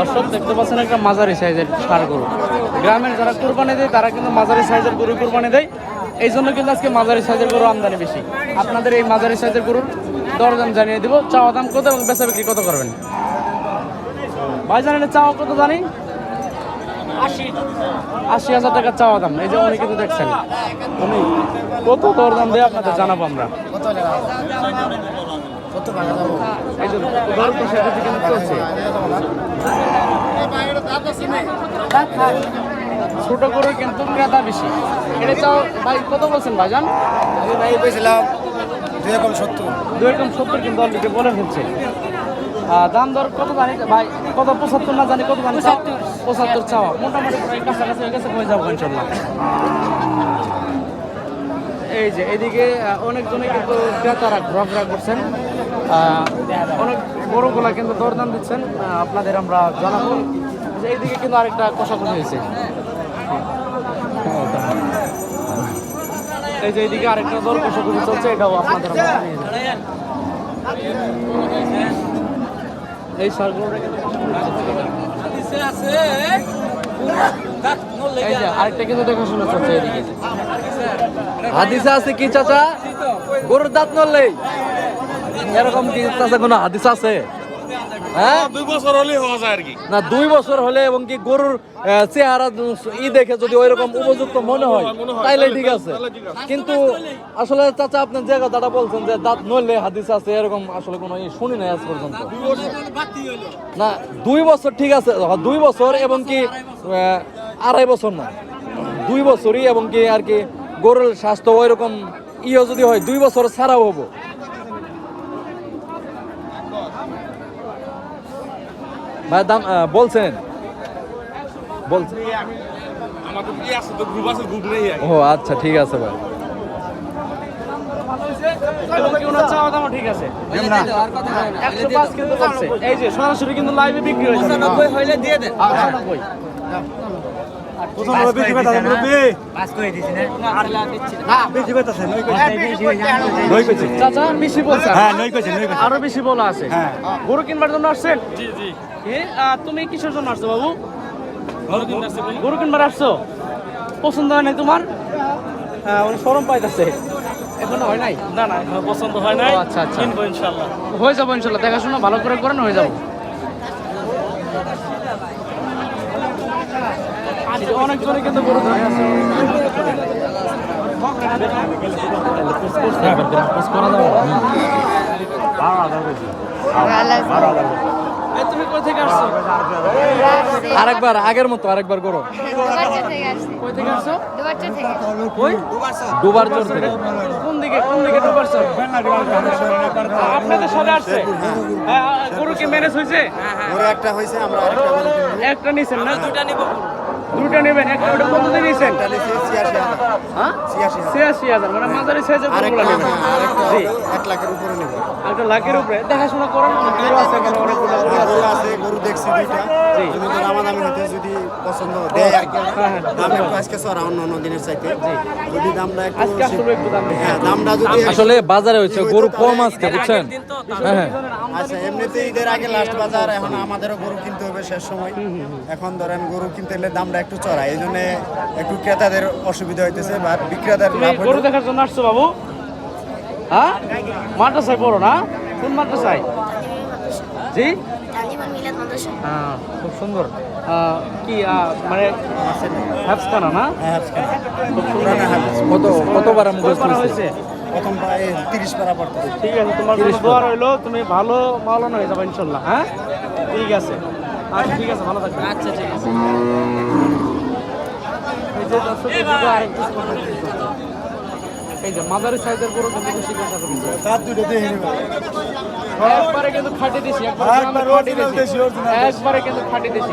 দর্শক দেখতে পাচ্ছেন একটা মাঝারি সাইজের ষাড় গরু। গ্রামের যারা কুরবানি দেয় তারা কিন্তু মাঝারি সাইজের গরু কুরবানি দেয়। এই জন্য কিন্তু আজকে মাঝারি সাইজের গরু আমদানি বেশি। আপনাদের এই মাঝারি সাইজের গরুর দরদাম জানিয়ে দিব। চাওয়া দাম কত এবং বেচা বিক্রি কত করবেন? ভাই জানেন চাওয়া কত জানি? আশি। হাজার টাকা চাওয়া দাম। এই যে উনি কিন্তু দেখছেন। উনি কত দরদাম দেয় আপনাদের জানাব আমরা। ছোট গরু কিন্তু ক্রেতা বেশি এটা ভাই কত বলছেন ভাইজান আমি ভাই পেয়েছিলাম দুই রকম সত্তর দু রকম সত্তর কিন্তু অলরেডি বলে ফেলছে দাম দর কত জানি ভাই কত পঁচাত্তর না জানি কত জানি পঁচাত্তর চাওয়া মোটামুটি কাছাকাছি হয়ে গেছে হয়ে যাব ইনশাল্লাহ এই যে, এদিকে অনেকজনে কিন্তু ক্রেতারা ঘোরাফেরা করছেন। অনেক বড়গুলা কিন্তু দরদাম দিচ্ছেন। আপনাদের আমরা জানাব। এইদিকে কিন্তু আরেকটা কষাকষি হয়েছে। এই যে এইদিকে আরেকটা দর কষাকষি চলছে, এটাও আপনাদের। এই সারগুলোটা আরেকটা কিন্তু দেখাশোনা এদিকে হাদিসা আছে কি, চাচা? গরুর দাঁত নড়লেই। এরকম কি চাচা কোনো হাদিস আছে? হ্যাঁ? দুই বছর হলেই হওয়া যায় আর কি। না দুই বছর হলে এবং কি গরুর আহ, চেহারা ই দেখে যদি ওইরকম উপযুক্ত মনে হয় তাইলে ঠিক আছে। তাহলে ঠিক আছে। কিন্তু আসলে চাচা আপনি যে কথাটা বলছেন যে দাঁত নড়লে হাদিস আছে এরকম আসলে কোনো ই শুনি নাই আজ পর্যন্ত। না দুই বছর ঠিক আছে দুই বছর এবং কি আড়াই বছর না। দুই বছরই এবং কি আর কি গরুর স্বাস্থ্য ওইরকম ইয়ে যদি হয় দুই বছর ছাড়াও হব। ভাই দাম বলছেন? বলছেন আমাদের কি আছে? তো গ্রুপ আছে গ্রুপ নেই ও আচ্ছা ঠিক আছে ভাই। ঠিক আছে। এই যে সরাসরি কিন্তু লাইভে বিক্রি হয়েছে হইলে দিয়ে দেন আরও বেশি বলা আছে। গরু কিনবার জন্য আসছেন? জি জি। এ, আহ, তুমি কিসের জন্য আসছো বাবু? গরু কিনবার আসছো? পছন্দ হয় নাই তোমার? হ্যাঁ সরম পাইতেছে। এখনও হয় নাই? না না পছন্দ হয় নাই। আচ্ছা, আচ্ছা। হয়ে যাব ইনশাল্লাহ দেখাশোনা ভালো করে করেন হয়ে যাব। অনেকজনে কিন্তু গরু ধরে আছে। তুমি কই থেকে আসছো? আরেকবার আগের মতো আরেকবার করো আসছি। কই থেকে কোন দিকে কোন দিকে ডুবারছো আপনাদের সাথে আসছে। হ্যাঁ, গরু কি ম্যানেজ হয়েছে? একটা হয়েছে আমরা কিনবো একটা নিছেন না? দুটা নিব। দুটা নেবেন একটা ওটা কত দিয়ে নিছেন? ছিয়াশি হাজার। হ্যাঁ? ছিয়াশি হাজার। মানে মাঝারি সাইজের আরেকটা নেবেন হ্যাঁ, জি। এক লাখের উপরে একটা লাখের উপরে। দেখাশোনা করেন গরু আছে এখানে অনেকগুলো গরু আছে। আছে গরু দেখছি দুইটা। জি। যদি দামাদামি হতে যদি পছন্দ দেয় আর কি। হ্যাঁ, হ্যাঁ। দাম একটু আজকে চড়া অন্য অন্য দিনের চাইতে। যদি দামটা একটু আজকে আসলে একটু দাম হ্যাঁ দামটা যদি আসলে বাজারে হচ্ছে গরু কম। আজকে বুঝছেন? হ্যাঁ হ্যাঁ। আচ্ছা এমনিতে ঈদের আগে লাস্ট বাজার এখন আমাদেরও গরু কিনতে হবে শেষ সময়। এখন ধরেন গরু কিনতে গেলে দামটা একটু চড়া এই জন্য একটু ক্রেতাদের অসুবিধা হইতেছে বা বিক্রেতাদের তুমি লাভ গরু দেখার জন্য আসছো বাবু? হ্যাঁ? মাদ্রাসায় পড়ো না? কোন মাদ্রাসায়? জি? হ্যাঁ খুব সুন্দর। কি মানে হ্যাপসখানা না? হ্যাঁ। কত কই গোসল পারা হয়েছে? প্রথম তিরিশ পারা ঠিক আছে তোমার দোয়া রইল তুমি ভালো মালানো হয়ে যাবে ইনশাল্লাহ হ্যাঁ? ঠিক আছে। আচ্ছা ঠিক আছে ভালো থাকবেন। আচ্ছা ঠিক আছে। এই যে দর্শক আরেকটু এই যে মাদারি সাইজের গরু কিন্তু বেশি কথা বলছে দুটো একবারে কিন্তু খাটি দিছি একবারে একবার খাটি দিছি। একবারে কিন্তু খাটি দিছি